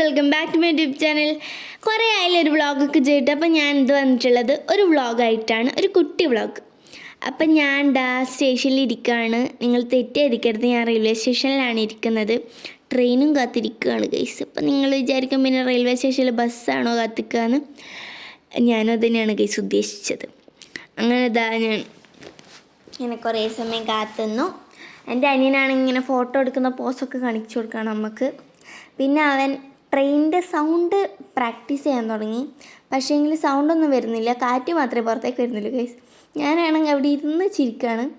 Welcome back to my YouTube channel. കുറേ ആയാലും ഒരു വ്ളോഗൊക്കെ ചെയ്തിട്ട്. അപ്പം ഞാൻ ഇത് വന്നിട്ടുള്ളത്? ഒരു വ്ളോഗായിട്ടാണ്. ഒരു കുട്ടി വ്ളോഗ്. അപ്പം ഞാൻ ഡാ സ്റ്റേഷനിൽ ഇരിക്കുകയാണ് നിങ്ങൾ തെറ്റിദ്ധരിക്കരുത്. ഞാൻ റെയിൽവേ സ്റ്റേഷനിലാണ് ഇരിക്കുന്നത്. ട്രെയിനും കാത്തിരിക്കുകയാണ് ഗൈസ്. അപ്പം നിങ്ങൾ വിചാരിക്കും പിന്നെ റെയിൽവേ സ്റ്റേഷനിൽ ബസ്സാണോ കാത്തിക്കുകയെന്ന് ഞാനും അതുതന്നെയാണ് ഗൈസ് ഉദ്ദേശിച്ചത്. അങ്ങനെ ഇതാ ഞാൻ ഇങ്ങനെ കുറേ സമയം കാത്തുന്നു. എന്റെ അനിയനാണെങ്കിൽ ഇങ്ങനെ ഫോട്ടോ എടുക്കുന്ന പോസൊക്കെ കാണിച്ചു കൊടുക്കുകയാണ് നമുക്ക്. പിന്നെ അവൻ ട്രെയിനിന്റെ സൗണ്ട് പ്രാക്ടീസ് ചെയ്യാൻ തുടങ്ങി. പക്ഷേ എങ്കിൽ സൗണ്ടൊന്നും വരുന്നില്ല. കാറ്റ് മാത്രമേ പുറത്തേക്ക് വരുന്നുള്ളൂ ഗൈസ് ഞാനാണെങ്കിൽ അവിടെ ഇരുന്ന് ചിരിക്കുകയാണ്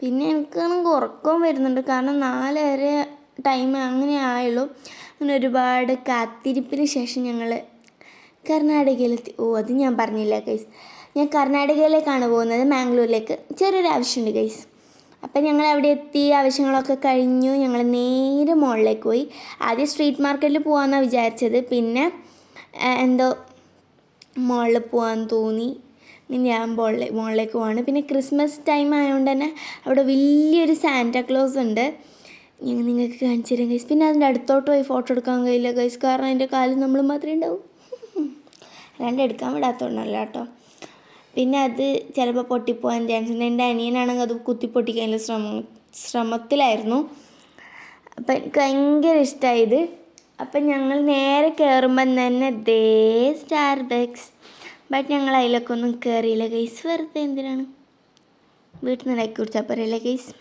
പിന്നെ എനിക്കാണെങ്കിൽ ഉറക്കവും വരുന്നുണ്ട്. കാരണം നാലര ടൈം അങ്ങനെ ആയുള്ളൂ. അങ്ങനെ ഒരുപാട് കാത്തിരിപ്പിന് ശേഷം ഞങ്ങൾ കർണാടകയിലെത്തി. ഓ അത് ഞാൻ പറഞ്ഞില്ല ഗൈസ് ഞാൻ കർണാടകയിലേക്കാണ് പോകുന്നത് മാംഗ്ലൂരിലേക്ക്. ചെറിയൊരു ആവശ്യമുണ്ട് ഗൈസ് അപ്പം ഞങ്ങൾ അവിടെ എത്തി ആവശ്യങ്ങളൊക്കെ കഴിഞ്ഞു. ഞങ്ങൾ നേരെ മുകളിലേക്ക് പോയി. ആദ്യം സ്ട്രീറ്റ് മാർക്കറ്റിൽ പോകാമെന്നാണ് വിചാരിച്ചത്. പിന്നെ എന്തോ മുകളിൽ പോകാൻ തോന്നി. ഞാൻ മുകളിൽ മുകളിലേക്ക് പോവാണ്. പിന്നെ ക്രിസ്മസ് ടൈം ആയതുകൊണ്ട് തന്നെ അവിടെ വലിയൊരു സാന്റാക്ലോസ് ഉണ്ട്. ഞങ്ങൾ നിങ്ങൾക്ക് കാണിച്ചു തരാം ഗൈസ് പിന്നെ അതിന്റെ അടുത്തോട്ട് പോയി ഫോട്ടോ എടുക്കാൻ കഴിയില്ല ഗൈസ് കാരണം അതിന്റെ കാലിൽ നമ്മൾ മാത്രമേ ഉണ്ടാവും. അല്ലാണ്ട് എടുക്കാൻ വിടാത്തതുകൊണ്ടല്ല കേട്ടോ. പിന്നെ അത് ചിലപ്പോൾ പൊട്ടിപ്പോകാൻ ചാൻസ് ഉണ്ട്. എന്റെ അനിയനാണെങ്കിൽ അത് കുത്തി പൊട്ടിക്കാനുള്ള ശ്രമം ശ്രമത്തിലായിരുന്നു. അപ്പം എനിക്ക് ഭയങ്കര ഇഷ്ടമായത് അപ്പം ഞങ്ങൾ നേരെ കയറുമ്പം തന്നെ ദേ സ്റ്റാർ ബാക്സ് ബട്ട് ഞങ്ങൾ അതിലൊക്കെ ഒന്നും കയറിയില്ല ഗൈസ് വെറുതെ എന്തിനാണ്? വീട്ടിൽ നിന്ന് ഇടയ്ക്ക് കുറിച്ചാൽ പറയില്ല ഗൈസ്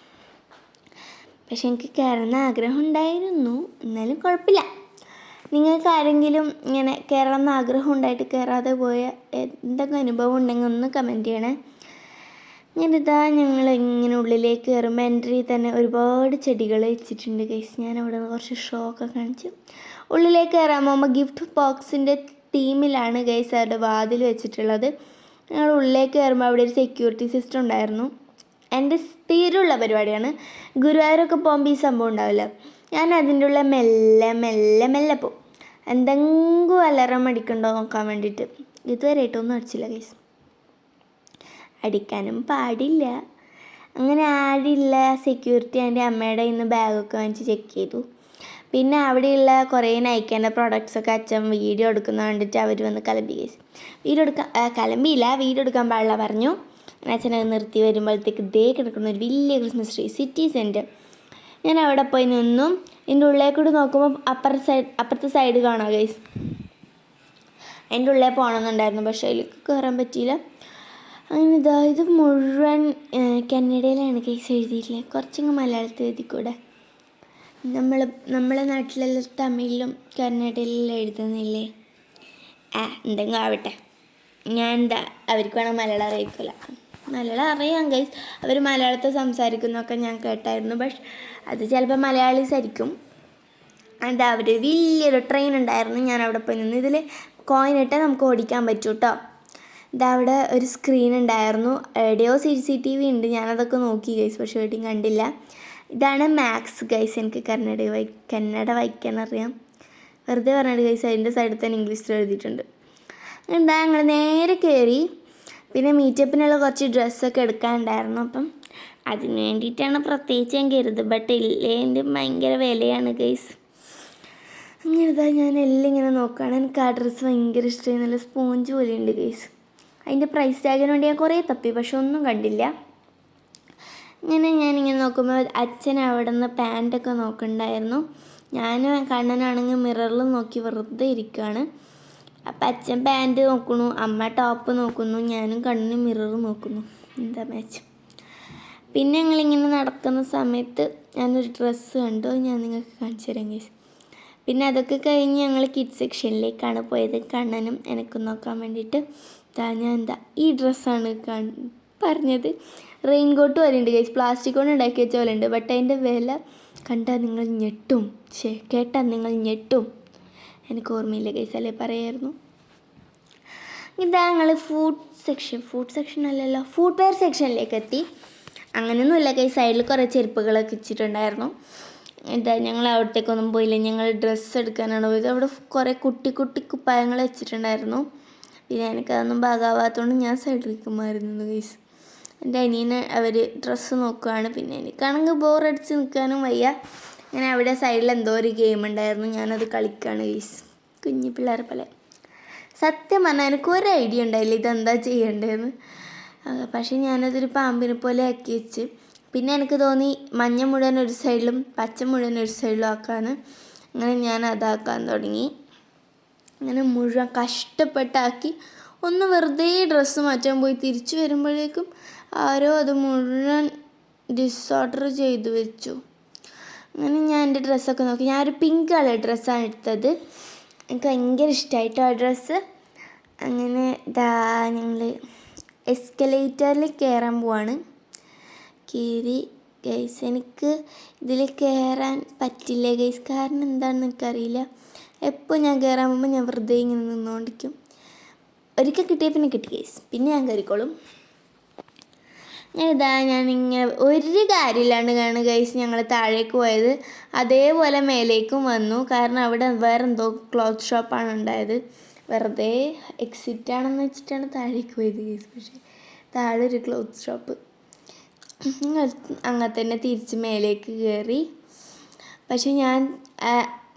പക്ഷെ എനിക്ക് കയറുന്ന ആഗ്രഹം ഉണ്ടായിരുന്നു. എന്നാലും കുഴപ്പമില്ല. നിങ്ങൾക്ക് ആരെങ്കിലും ഇങ്ങനെ കയറണം എന്ന് ആഗ്രഹം ഉണ്ടായിട്ട് കയറാതെ പോയ എന്തൊക്കെ അനുഭവം ഉണ്ടെങ്കിൽ ഒന്ന് കമന്റ് ചെയ്യണേ. ഞാനിതാ ഞങ്ങൾ ഇങ്ങനെ ഉള്ളിലേക്ക് കയറുമ്പോൾ എൻട്രി തന്നെ ഒരുപാട് ചെടികൾ വെച്ചിട്ടുണ്ട് കേസ് ഞാൻ അവിടെ നിന്ന് കുറച്ച് ഷോക്കൊക്കെ കാണിച്ചു. ഉള്ളിലേക്ക് കയറാൻ പോകുമ്പോൾ ഗിഫ്റ്റ് ബോക്സിന്റെ തീമിലാണ് ഗൈസ് അവരുടെ വാതിൽ വെച്ചിട്ടുള്ളത്. ഞങ്ങൾ ഉള്ളിലേക്ക് കയറുമ്പോൾ അവിടെ ഒരു സെക്യൂരിറ്റി സിസ്റ്റം ഉണ്ടായിരുന്നു. എന്റെ സ്ഥിരമുള്ള പരിപാടിയാണ്. ഗുരുവായൂരൊക്കെ പോകുമ്പോൾ ഈ സംഭവം ഉണ്ടാവില്ല. ഞാൻ അതിന്റെ ഉള്ള മെല്ലെ മെല്ലെ മെല്ലെ പോകും എന്തെങ്കിലും അലറം അടിക്കണ്ടോ നോക്കാൻ വേണ്ടിയിട്ട്. ഇതുവരെ ആയിട്ടൊന്നും അടിച്ചില്ല ഗൈസ് അടിക്കാനും പാടില്ല. അങ്ങനെ ആടില്ല സെക്യൂരിറ്റി എന്റെ അമ്മയുടെ ഇന്ന് ബാഗൊക്കെ വാങ്ങിച്ച് ചെക്ക് ചെയ്തു. പിന്നെ അവിടെയുള്ള കുറേ നയിക്കേണ്ട പ്രോഡക്റ്റ്സൊക്കെ അച്ഛൻ വീഡിയോ എടുക്കുന്ന കണ്ടിട്ട് അവർ വന്ന് കലമ്പി കേസ് വീഡിയോ എടുക്കാൻ കലമ്പിയില്ല വീഡിയോ എടുക്കാൻ പാടില്ല പറഞ്ഞു. അച്ഛനെ നിർത്തി വരുമ്പോഴത്തേക്ക് ദേ കിടക്കുന്ന ഒരു വലിയ ക്രിസ്മസ് ട്രീ സിറ്റി സെന്റർ ഞാൻ അവിടെ പോയി നിന്നും. എന്റെ ഉള്ളിലേക്കൂടി നോക്കുമ്പോൾ അപ്പർ സൈഡ് അപ്പുറത്തെ സൈഡ് കാണാം ഗൈസ് എന്റെ ഉള്ളിൽ പോകണമെന്നുണ്ടായിരുന്നു പക്ഷേ അതിലേക്ക് കയറാൻ പറ്റിയില്ല. അങ്ങനെ ഇതാ ഇത് മുഴുവൻ കന്നഡയിലാണ് കേസ് എഴുതിയിട്ടില്ലേ കുറച്ചങ്ങ് മലയാളത്തിൽ എഴുതിക്കൂടെ? നമ്മൾ നമ്മളെ നാട്ടിലെല്ലാം തമിഴിലും കന്നഡയിലും എഴുതുന്നില്ലേ? ആ എന്തെങ്കിലും ആവട്ടെ. ഞാൻ എന്താ അവർക്ക് വേണം മലയാളം അറിയിക്കില്ല മലയാളം അറിയാം ഗൈസ് അവർ മലയാളത്തിൽ സംസാരിക്കുന്നതൊക്കെ ഞാൻ കേട്ടായിരുന്നു. പക്ഷെ അത് ചിലപ്പോൾ മലയാളീസായിരിക്കും. എന്താ അവർ വലിയൊരു ട്രെയിൻ ഉണ്ടായിരുന്നു. ഞാൻ അവിടെ പോയി നിന്ന് ഇതിൽ കോയിൻ ഇട്ടാൽ നമുക്ക് ഓടിക്കാൻ പറ്റും കേട്ടോ ഇതാ അവിടെ ഒരു സ്ക്രീൻ ഉണ്ടായിരുന്നു. എവിടെയോ സി സി ടി വി ഉണ്ട്. ഞാനതൊക്കെ നോക്കി ഗൈസ് പക്ഷേ വീട്ടിൽ കണ്ടില്ല. ഇതാണ് മാത്സ് ഗൈസ് എനിക്ക് കന്നഡ വായി കന്നഡ വായിക്കാൻ അറിയാം വെറുതെ പറഞ്ഞിട്ട് ഗൈസ് അതിന്റെ സൈഡിൽ തന്നെ ഇംഗ്ലീഷിൽ എഴുതിയിട്ടുണ്ട്. എന്താ ഞങ്ങൾ നേരെ കയറി പിന്നെ മീറ്റപ്പിനുള്ള കുറച്ച് ഡ്രസ്സൊക്കെ എടുക്കാനുണ്ടായിരുന്നു. അപ്പം അതിന് വേണ്ടിയിട്ടാണ് പ്രത്യേകിച്ച് ഞാൻ കരുത്. ബട്ട് ഇല്ലേന്റെ ഭയങ്കര വിലയാണ് ഗൈസ് അങ്ങനെ ഇതാ ഞാൻ എല്ലാം ഇങ്ങനെ നോക്കുകയാണ് എനിക്ക് ആ ഡ്രസ്സ് ഭയങ്കര ഇഷ്ടമായി. നല്ല സ്പോഞ്ച് പോലെയുണ്ട് ഗൈസ് അതിന്റെ പ്രൈസ് ടാഗിന് വേണ്ടി ഞാൻ കുറേ തപ്പി പക്ഷെ ഒന്നും കണ്ടില്ല. ഇങ്ങനെ ഞാനിങ്ങനെ നോക്കുമ്പോൾ അച്ഛൻ അവിടെ നിന്ന് പാന്റൊക്കെ നോക്കണ്ടായിരുന്നു ഞാൻ കണ്ണനാണെങ്കിൽ മിററിൽ നോക്കി വെറുതെ ഇരിക്കുകയാണ് അപ്പം അച്ഛൻ പാന്റ് നോക്കുന്നു അമ്മ ടോപ്പ് നോക്കുന്നു ഞാനും കണ്ണിന് മിറർ നോക്കുന്നു. എന്താ മാച്ച് പിന്നെ ഞങ്ങളിങ്ങനെ നടക്കുന്ന സമയത്ത് ഞാനൊരു ഡ്രസ്സ് കണ്ടു ഞാൻ നിങ്ങൾക്ക് കാണിച്ചു തരാം ഗൈസ് പിന്നെ അതൊക്കെ കഴിഞ്ഞ് ഞങ്ങൾ കിഡ് സെക്ഷനിലേക്കാണ് പോയത്. കണ്ണനും എനക്കും നോക്കാൻ വേണ്ടിയിട്ട് ഞാൻ എന്താ ഈ ഡ്രസ്സാണ് പറഞ്ഞത് റെയിൻ കോട്ട് പോലെ ഉണ്ട് ഗൈസ് പ്ലാസ്റ്റിക് കൊണ്ട് ഉണ്ടാക്കി വെച്ച പോലെ ഉണ്ട് ബട്ട് അതിന്റെ വില കണ്ടാൽ നിങ്ങൾ ഞെട്ടും. ശേ കേട്ടാൽ നിങ്ങൾ ഞെട്ടും. എനിക്ക് ഓർമ്മയില്ല ഗൈസ് അല്ലേ പറയായിരുന്നു? ഇതാ ഞങ്ങൾ ഫുഡ് സെക്ഷൻ ഫുഡ് സെക്ഷൻ അല്ലല്ലോ ഫുഡ് വെയർ സെക്ഷനിലേക്ക് എത്തി. അങ്ങനെയൊന്നുമില്ല കൈ സൈഡിൽ കുറേ ചെരുപ്പുകളൊക്കെ വെച്ചിട്ടുണ്ടായിരുന്നു എന്താ ഞങ്ങൾ അവിടത്തേക്കൊന്നും പോയില്ല ഞങ്ങൾ ഡ്രസ്സ് എടുക്കാനാണ് പോയത്. അവിടെ കുറേ കുട്ടി കുട്ടി കുപ്പായങ്ങൾ വെച്ചിട്ടുണ്ടായിരുന്നു. പിന്നെ എനിക്കതൊന്നും ഭാഗമാവാത്തതുകൊണ്ട് ഞാൻ സൈഡിലേക്ക് മാറി നിന്നു ഗൈസ് എന്റെ അനിയനെ അവർ ഡ്രസ്സ് നോക്കുകയാണ് പിന്നെ എനിക്കാണെങ്കിൽ ബോറടിച്ച് നിൽക്കാനും വയ്യ. അങ്ങനെ അവിടെ സൈഡിൽ എന്തോ ഒരു ഗെയിം ഉണ്ടായിരുന്നു. ഞാനത് കളിക്കുകയാണ് ഗൈസ് കുഞ്ഞു പിള്ളേരെ പോലെ. സത്യം പറഞ്ഞാൽ എനിക്ക് ഒരു ഐഡിയ ഉണ്ടായില്ല ഇതെന്താ ചെയ്യേണ്ടതെന്ന് പക്ഷേ ഞാനതൊരു പാമ്പിനെ പോലെ ആക്കി വെച്ച്. പിന്നെ എനിക്ക് തോന്നി മഞ്ഞ മുഴുവൻ ഒരു സൈഡിലും പച്ച മുഴുവൻ ഒരു സൈഡിലും ആക്കാന്ന്. അങ്ങനെ ഞാൻ അതാക്കാൻ തുടങ്ങി. അങ്ങനെ മുഴുവൻ കഷ്ടപ്പെട്ടാക്കി ഒന്ന് വെറുതെ ഡ്രസ്സ് മാറ്റാൻ പോയി. തിരിച്ചു വരുമ്പോഴേക്കും ആരോ അത് മുഴുവൻ ഡിസോർഡർ ചെയ്തു വെച്ചു. അങ്ങനെ ഞാൻ എന്റെ ഡ്രസ്സൊക്കെ നോക്കി. ഞാൻ ഒരു പിങ്ക് കളർ ഡ്രസ്സാണ് എടുത്തത്. എനിക്ക് ഭയങ്കര ഇഷ്ടമായിട്ടോ ആ ഡ്രസ്സ് അങ്ങനെ ഇതാ ഞങ്ങൾ എസ്കലേറ്ററിൽ കയറാൻ പോവാണ്. കയറി ഗൈസ് എനിക്ക് ഇതിൽ കയറാൻ പറ്റില്ല ഗൈസ് കാരണം എന്താണെന്ന് എനിക്കറിയില്ല. എപ്പോൾ ഞാൻ കയറാൻ പോകുമ്പോൾ ഞാൻ വെറുതെ ഇങ്ങനെ നിന്നുകൊണ്ടിരിക്കും ഒരിക്കൽ കിട്ടിയ പിന്നെ കിട്ടി ഗൈസ് പിന്നെ ഞാൻ കയറിക്കോളും ഇതാ ഞാൻ ഇങ്ങനെ ഒരു കാര്യമില്ലാണ്ട് കാണുക ഗൈസ് ഞങ്ങൾ താഴേക്ക് പോയത് അതേപോലെ മേലേക്കും വന്നു. കാരണം അവിടെ വേറെ എന്തോ ക്ലോത്ത് ഷോപ്പാണ് ഉണ്ടായത്. വെറുതെ എക്സിറ്റ് ആണെന്ന് വെച്ചിട്ടാണ് താഴേക്ക് പോയത് ഗൈസ് പക്ഷേ താഴെ ഒരു ക്ലോത്ത് ഷോപ്പ് അങ്ങനെ തന്നെ തിരിച്ച് മേലേക്ക് കയറി പക്ഷെ ഞാൻ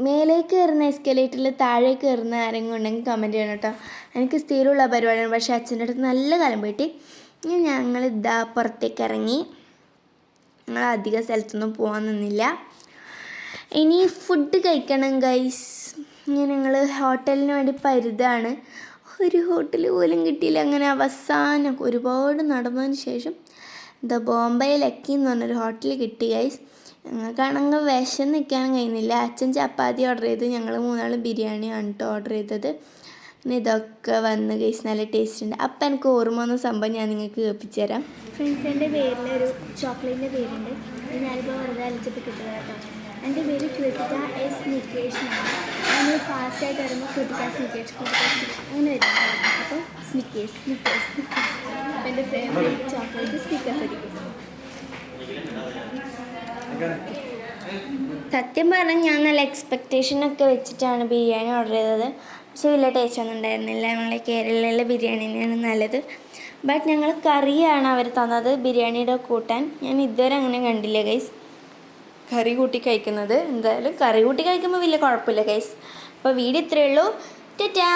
മേലേക്ക് കയറുന്ന എസ്കലേറ്ററിൽ താഴേക്ക് കയറുന്ന ആരെങ്കിലും ഉണ്ടെങ്കിൽ കമന്റ് ചെയ്യണം കേട്ടോ. എനിക്ക് സ്ഥിരമുള്ള പരിപാടിയാണ് പക്ഷേ അച്ഛന്റെ അടുത്ത് നല്ല കാലം പോയിട്ട് ഇനി ഞങ്ങൾ ഇതാ പുറത്തേക്ക് ഇറങ്ങി ഞങ്ങൾ അധിക സ്ഥലത്തൊന്നും പോകാൻ നിന്നില്ല. ഇനി ഫുഡ് കഴിക്കണം ഗൈസ് ഇനി ഞങ്ങൾ ഹോട്ടലിന് വേണ്ടി പരുതാണ്. ഒരു ഹോട്ടൽ പോലും കിട്ടിയില്ല. അങ്ങനെ അവസാനം ഒരുപാട് നടന്നതിന് ശേഷം ദ ബോംബെ ലക്കി എന്ന് പറഞ്ഞൊരു ഹോട്ടൽ കിട്ടി ഗൈസ് ഞങ്ങൾക്കാണെങ്കിൽ വിഷം നിൽക്കാൻ കഴിയുന്നില്ല അച്ഛൻ ചപ്പാത്തി ഓർഡർ ചെയ്ത് ഞങ്ങൾ മൂന്നാൾ ബിരിയാണിയാണ് കേട്ടോ ഓർഡർ ചെയ്തത്. പിന്നെ ഇതൊക്കെ വന്ന് ഗൈസ് നല്ല ടേസ്റ്റ് ഉണ്ട്. അപ്പം എനിക്ക് ഓർമ്മ വന്ന സംഭവം ഞാൻ നിങ്ങൾക്ക് കേൾപ്പിച്ചു തരാം ഫ്രണ്ട്സിന്റെ ഒരു ചോക്ലേറ്റിന്റെ പേരുണ്ട്. അത് ഞാനിപ്പോൾ വെറുതെ അലച്ചിട്ട് കിട്ടുന്നത് കേട്ടോ. എന്റെ പേര് കൃതിക എസ് നിക്കേഷ് ആണ് നമ്മൾ ഫാസ്റ്റായിട്ട് വരുമ്പോൾ കൃതിക സ്നിക്കേഷ് കൃതിക അങ്ങനെ വരും അപ്പോൾ സ്നിക്കേഷ് സ്നിക്കേഷ് സ്നിക്കേഷ് അപ്പോൾ എന്റെ ഫേവറേറ്റ് ചോക്ലേറ്റ് സ്നിക്കേഴ്സ് ആയിരിക്കും സത്യം പറഞ്ഞാൽ ഞാൻ നല്ല എക്സ്പെക്റ്റേഷനൊക്കെ വെച്ചിട്ടാണ് ബിരിയാണി ഓർഡർ ചെയ്തത്. പക്ഷെ വലിയ ടേസ്റ്റ് ഒന്നും ഉണ്ടായിരുന്നില്ല. നമ്മളെ കേരളയിലെ ബിരിയാണി തന്നെയാണ് നല്ലത്. ബട്ട് ഞങ്ങൾ കറിയാണ് അവർ തന്നത്. ബിരിയാണിയുടെ കൂട്ടാൻ ഞാൻ ഇതുവരെ അങ്ങനെ കണ്ടില്ല ഗൈസ് കറി കൂട്ടി കഴിക്കുന്നത്. എന്തായാലും കറി കൂട്ടി കഴിക്കുമ്പോൾ വലിയ കുഴപ്പമില്ല ഗൈസ് അപ്പോൾ വീട് ഇത്രയേ ഉള്ളൂ. ടാറ്റാ